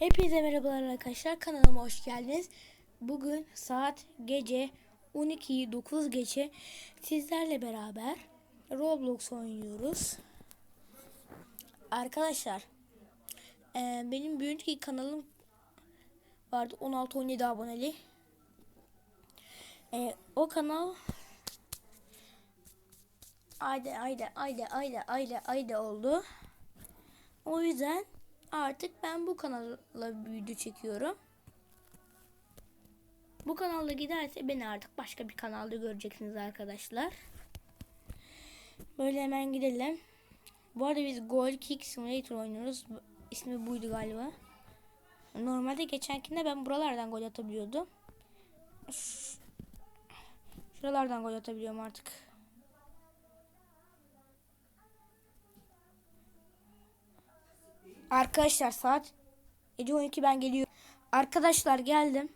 Hepinize merhabalar arkadaşlar. Kanalıma hoş geldiniz. Bugün saat gece 12'yi 9 geçe sizlerle beraber Roblox oynuyoruz. Arkadaşlar e, benim bir önceki kanalım vardı 16-17 aboneli. E, o kanal ayda ayda ayda ayda ayda ayda oldu. O yüzden artık ben bu kanalla video çekiyorum. Bu kanalda giderse beni artık başka bir kanalda göreceksiniz arkadaşlar. Böyle hemen gidelim. Bu arada biz Goal Kick Simulator oynuyoruz. İsmi buydu galiba. Normalde geçenkinde ben buralardan gol atabiliyordum. Şuralardan gol atabiliyorum artık. Arkadaşlar saat gece 12 ben geliyorum. Arkadaşlar geldim.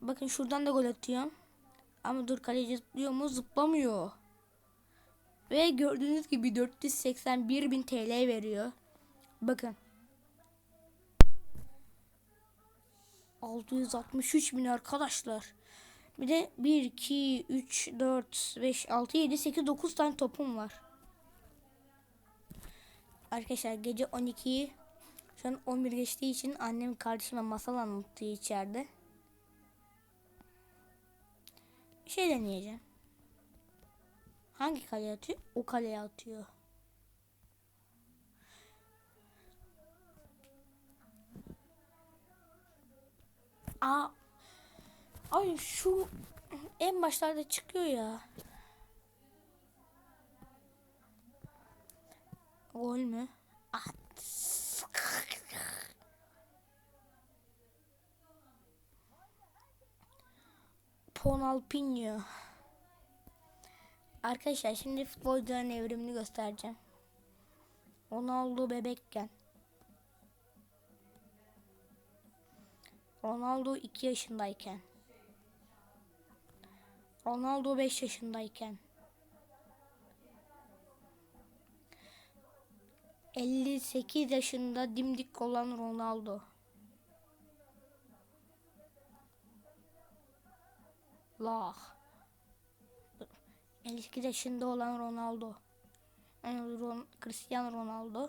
Bakın şuradan da gol atıyorum. Ama dur kaleci zıplıyor mu? Zıplamıyor. Ve gördüğünüz gibi 481 bin TL veriyor. Bakın. 663 bin arkadaşlar. Bir de 1, 2, 3, 4, 5, 6, 7, 8, 9 tane topum var. Arkadaşlar gece 12'yi şu an 11 geçtiği için annem kardeşime masal anlatıyor içeride. Bir şey deneyeceğim. Hangi kaleye atıyor? O kaleye atıyor. Aa. Ay şu en başlarda çıkıyor ya. Gol mü? Ah. Arkadaşlar şimdi futbolcuların evrimini göstereceğim. Ronaldo bebekken. Ronaldo 2 yaşındayken. Ronaldo 5 yaşındayken. 58 yaşında dimdik olan Ronaldo. Lah. 52 yaşında olan Ronaldo. Yani Ron, Cristiano Ronaldo.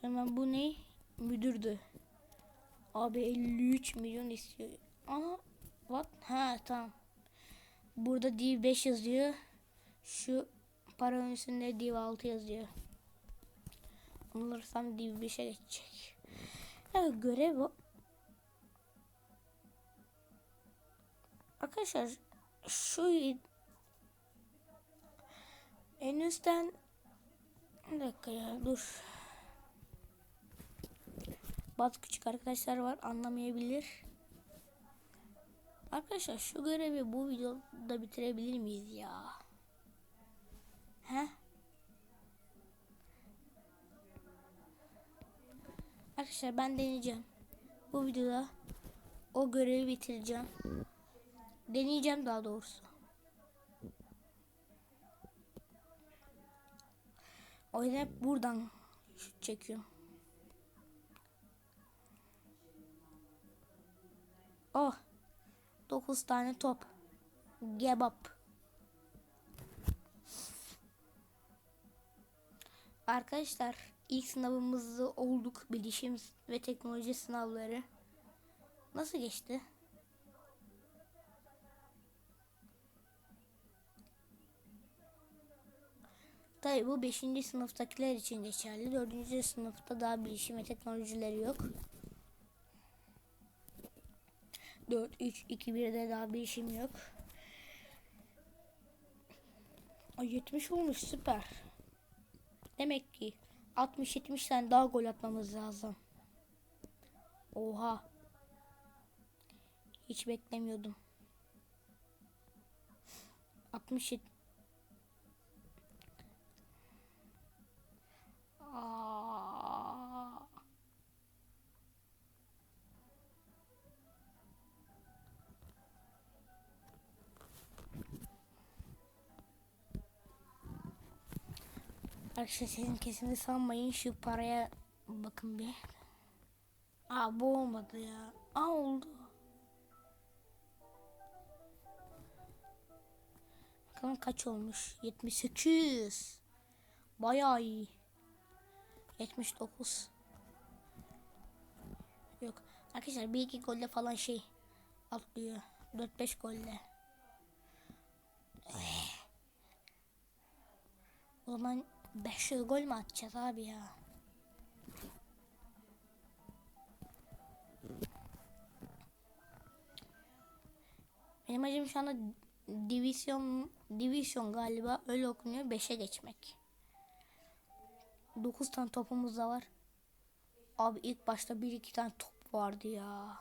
Hemen bu ne? Müdürdü. Abi 53 milyon istiyor. Aa, what? Ha tamam. Burada div 5 yazıyor. Şu paranın üstünde div 6 yazıyor. Alırsam div 5'e geçecek. Evet görev o. Arkadaşlar şu en üstten bir dakika ya dur. Bazı küçük arkadaşlar var anlamayabilir. Arkadaşlar şu görevi bu videoda bitirebilir miyiz ya? He? Arkadaşlar ben deneyeceğim. Bu videoda o görevi bitireceğim. Deneyeceğim daha doğrusu. O yüzden hep buradan şut çekiyorum. Oh. 9 tane top. Gebap. Arkadaşlar ilk sınavımızda olduk. Bilişim ve teknoloji sınavları. Nasıl geçti? Tabi bu 5. sınıftakiler için geçerli. 4. sınıfta daha bilişim ve teknolojileri yok. 4, 3, 2, 1'de daha bilişim yok. Ay 70 olmuş süper. Demek ki 60-70 tane daha gol atmamız lazım. Oha. Hiç beklemiyordum. 67 Arkadaşlar senin kesimini sanmayın şu paraya bakın bir. Aa bu olmadı ya. Aa oldu. Bakalım kaç olmuş? 78. Bayağı iyi. 79. Yok. Arkadaşlar bir iki golle falan şey atlıyor. 4-5 golle. O zaman 500 gol mü atacağız abi ya? Benim acım şu anda divisyon divisyon galiba öyle okunuyor 5'e geçmek. 9 tane topumuz da var. Abi ilk başta 1-2 tane top vardı ya.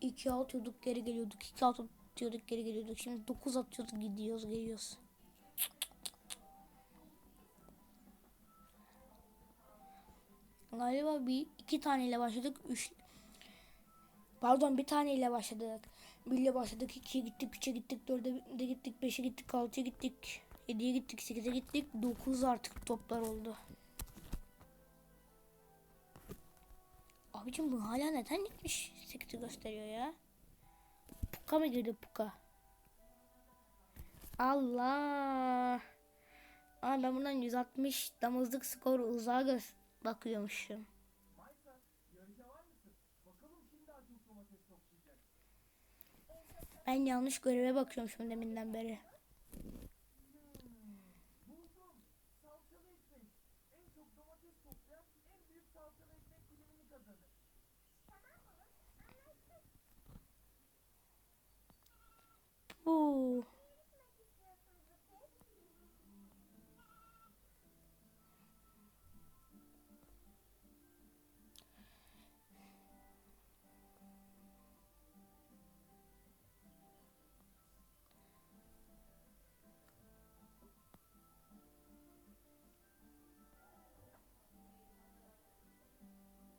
2 atıyorduk geri geliyorduk. 2 atıyorduk geri geliyorduk. Şimdi 9 atıyorduk gidiyoruz geliyoruz. Galiba bir iki taneyle başladık. Üç Pardon bir taneyle başladık. Bir ile başladık. ikiye gittik. Üçe gittik. Dörde de gittik. Beşe gittik. Altıya gittik. Yediye gittik. Sekize gittik. Dokuz artık toplar oldu. Abicim bu hala neden 78 gösteriyor ya? Puka mı girdi Puka? Allah. Aa ben buradan 160 damızlık skor uzağa göz bakıyormuşum. Ben yanlış göreve bakıyormuşum deminden beri. Buldum.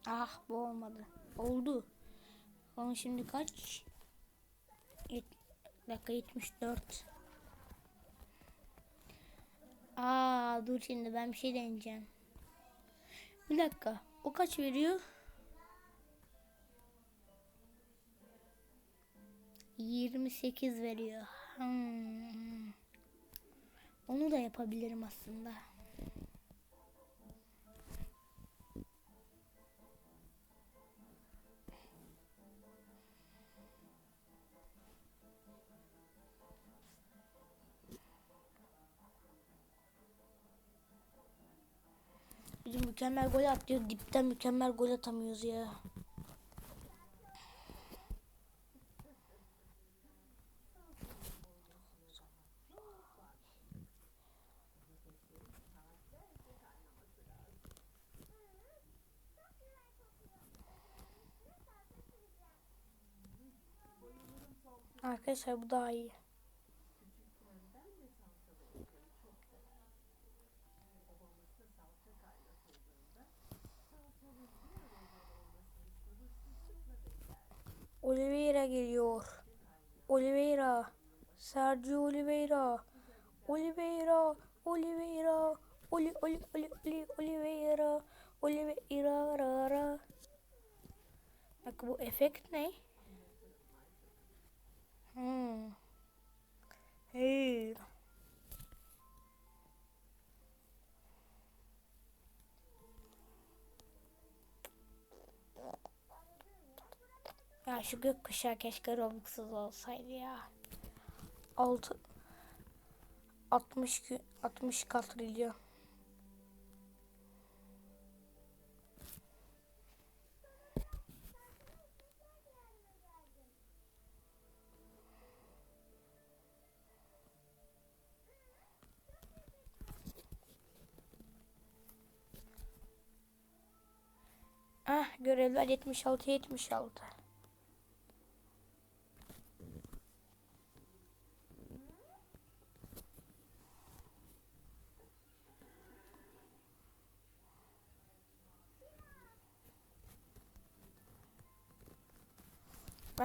Ah bu olmadı. Oldu. Ama şimdi kaç? Yet dakika 74. Aa dur şimdi ben bir şey deneyeceğim. Bir dakika. O kaç veriyor? 28 veriyor. Hmm. Onu da yapabilirim aslında. Bizim mükemmel gol atıyor. Dipten mükemmel gol atamıyoruz ya. Arkadaşlar bu daha iyi. Oliveira geliyor. Oliveira. Sergio Oliveira. Oliveira. Oliveira. Oli Oli Oli Oli Oliveira. Oliveira ra ra. Bak bu efekt ne? Hmm. Hey. Ya şu gökkuşağı keşke Robux'suz olsaydı ya. 6 60 kü- 60 katrilyon. Ah görevler 76 76.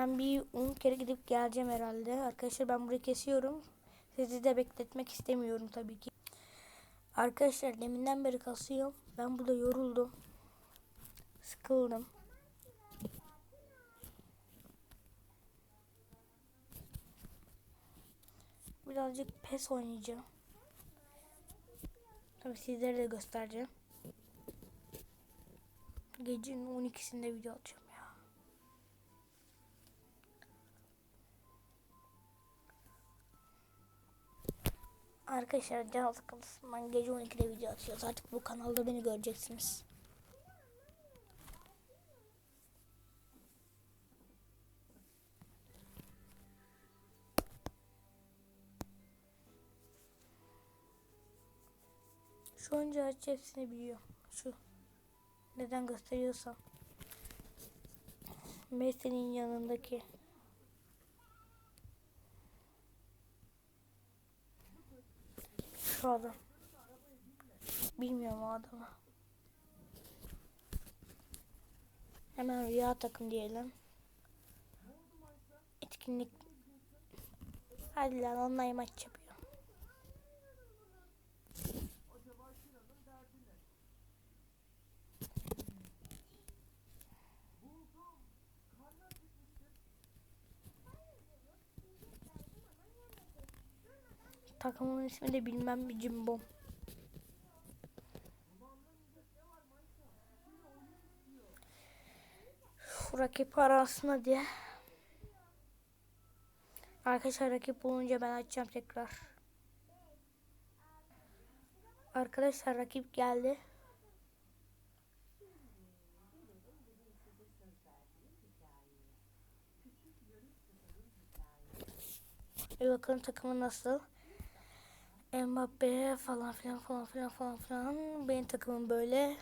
Ben bir 10 kere gidip geleceğim herhalde. Arkadaşlar ben burayı kesiyorum. Sizi de bekletmek istemiyorum tabii ki. Arkadaşlar deminden beri kasıyorum. Ben burada yoruldum. Sıkıldım. Birazcık pes oynayacağım. Tabii sizlere de göstereceğim. Gecenin 12'sinde video atacağım Arkadaşlar can sıkıntısın. Ben gece 12'de video atıyoruz. Artık bu kanalda beni göreceksiniz. Şu oyuncu aç hepsini biliyor. Şu. Neden gösteriyorsam. Messi'nin yanındaki. Şu adam. Bilmiyorum o adamı. Hemen rüya takım diyelim. Etkinlik. Hadi lan online maç yapıyor. Takımın ismi de bilmem bir cimbom. Şu rakip arasına diye. Arkadaşlar rakip bulunca ben açacağım tekrar. Arkadaşlar rakip geldi. Bir bakalım takımı nasıl. Mbappe falan filan falan filan falan filan. Benim takımım böyle.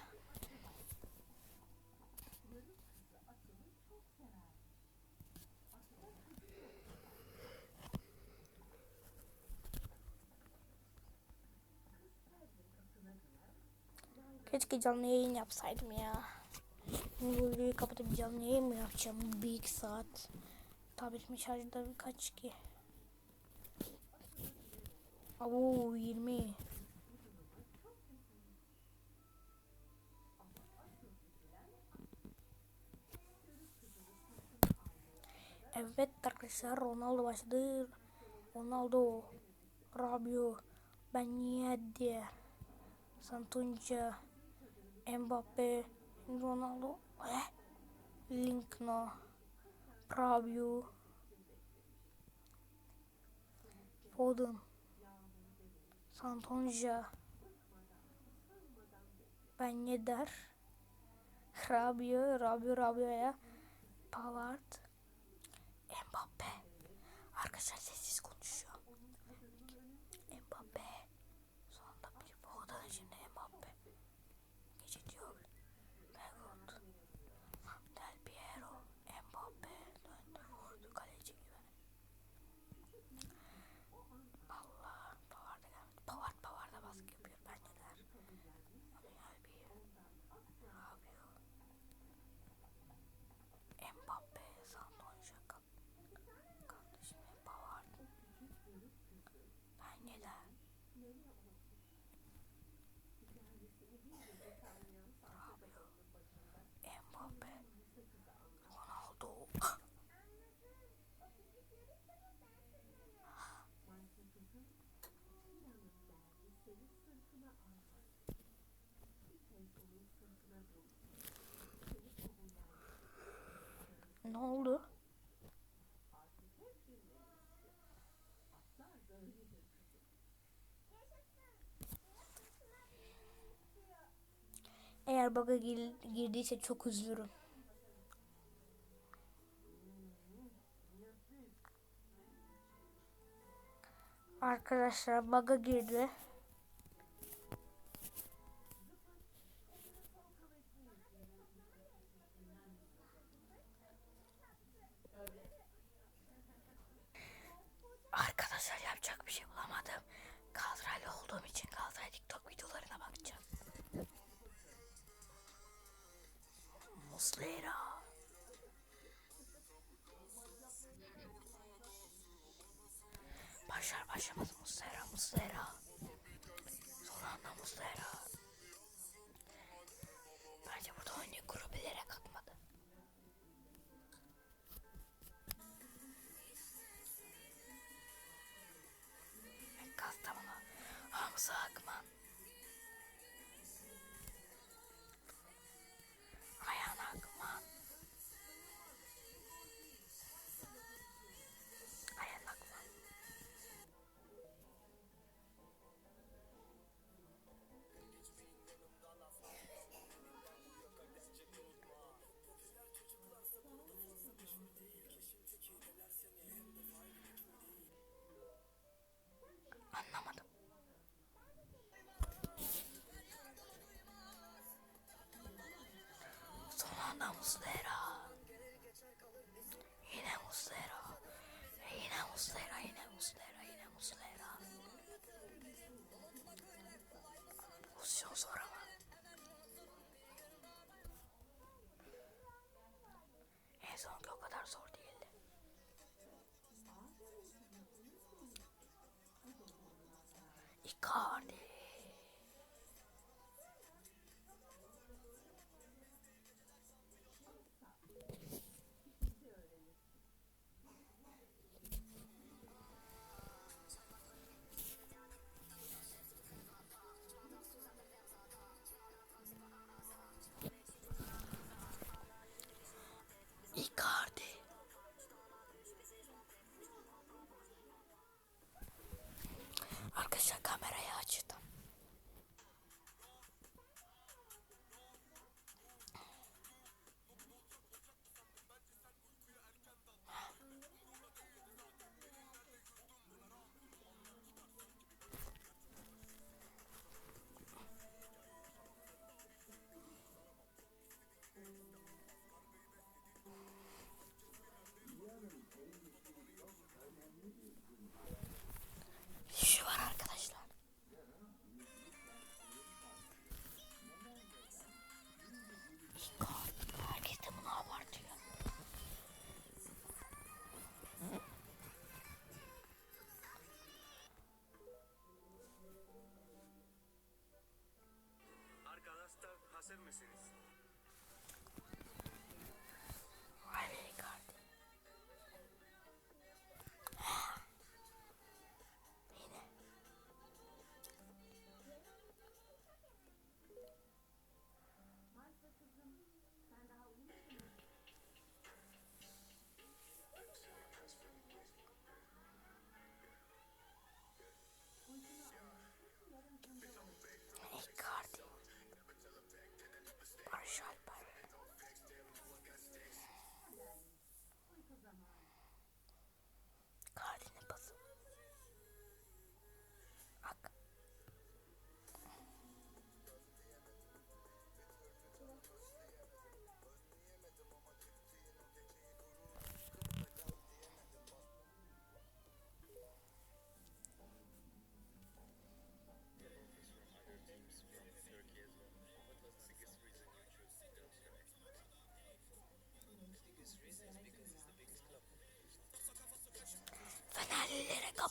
Keşke canlı yayın yapsaydım ya. Bu videoyu kapatıp canlı yayın mı yapacağım? Bir saat. Tabletimin şarjı da kaç ki? Oo 20. Evet arkadaşlar Ronaldo başladı. Ronaldo, Rabio, Ben Yeddi, Santunca, Mbappe, Ronaldo, eh? Linkno, Rabio, Foden, Santonja, Ben Yedder, Rabio, Rabio, Rabio'ya, Pavard, Mbappe. Arkadaşlar sessiz konuşuyor. Mbappe. Sonunda bir Foden şimdi Mbappe. Gece diyor. Bergot. Del Piero. Mbappe. Döndü vurdu kaleci gibi. Allah. Pavard da gelmedi. Pavard Pavard da baskı yapıyor. Ben neler. Rabio. Mbappe. Santon Şaka. Kardeşim Pavard. Ben neler. Mbappe, Ronaldo. Ne oldu? Eğer bug'a gir- girdiyse çok üzülürüm. Arkadaşlar bug'a girdi. Başlar başlamaz Muslera Muslera. Son anda Muslera. Bence burada oyuncu grubu bilerek atmadı. Kastamonu. Hamza Akman. Muslera. Yine Muslera. Yine Muslera, yine Muslera, yine Muslera. Pozisyon zor ama. En sonki o kadar zor değildi. Icardi.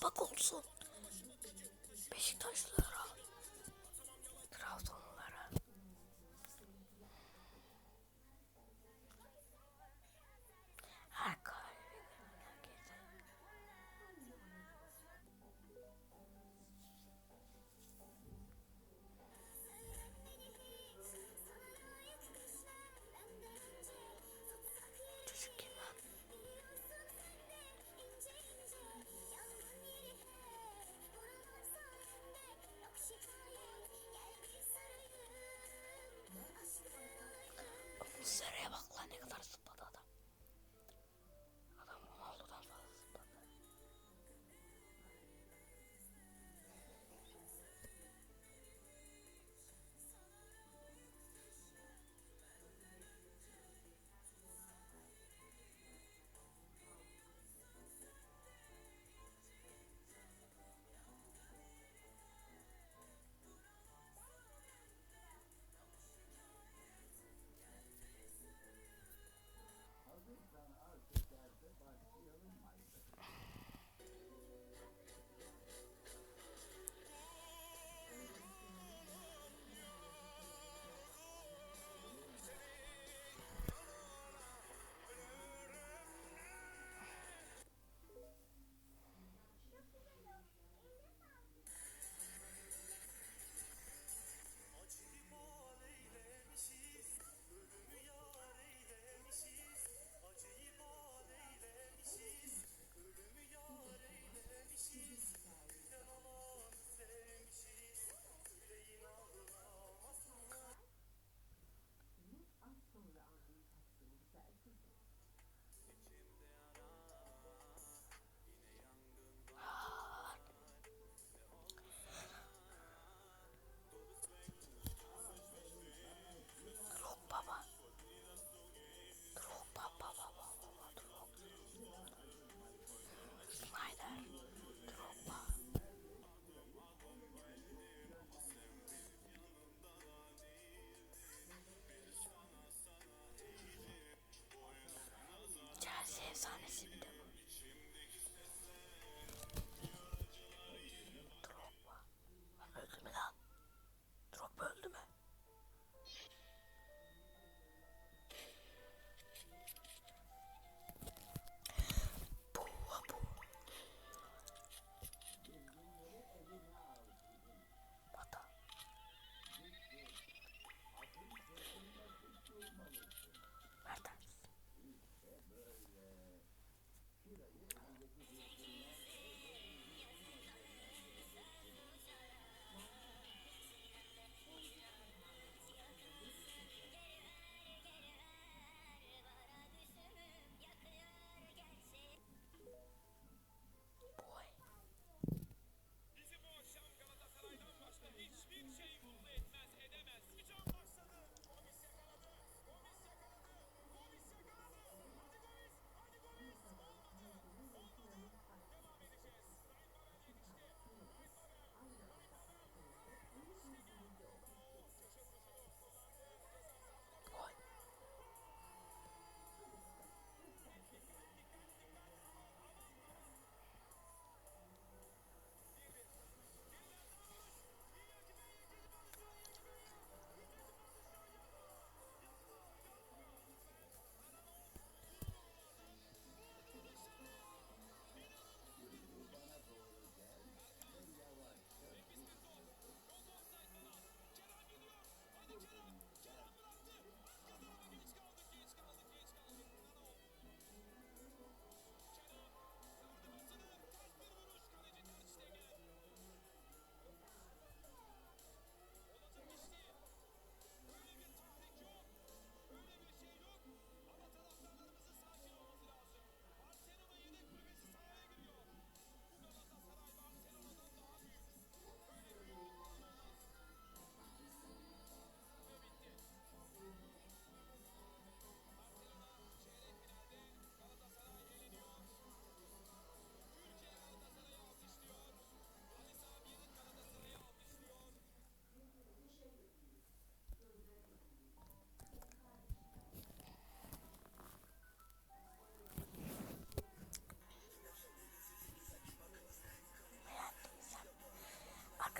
Kapak olsun.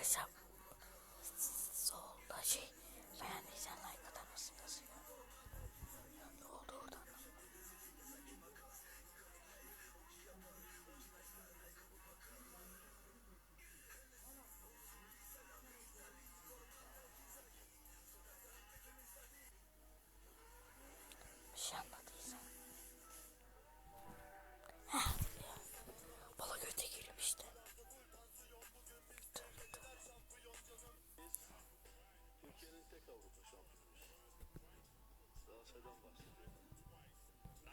Arkadaşlar solda Galatasaray'dan bahsediyorum.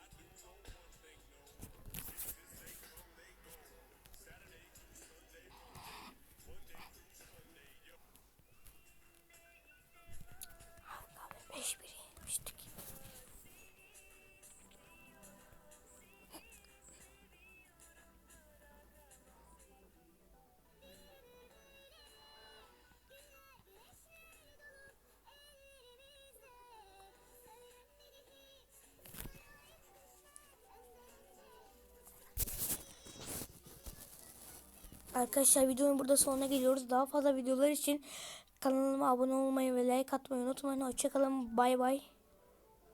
Abi 5-1 yenilmiştik. Arkadaşlar videonun burada sonuna geliyoruz. Daha fazla videolar için kanalıma abone olmayı ve like atmayı unutmayın. Hoşçakalın. Bay bay.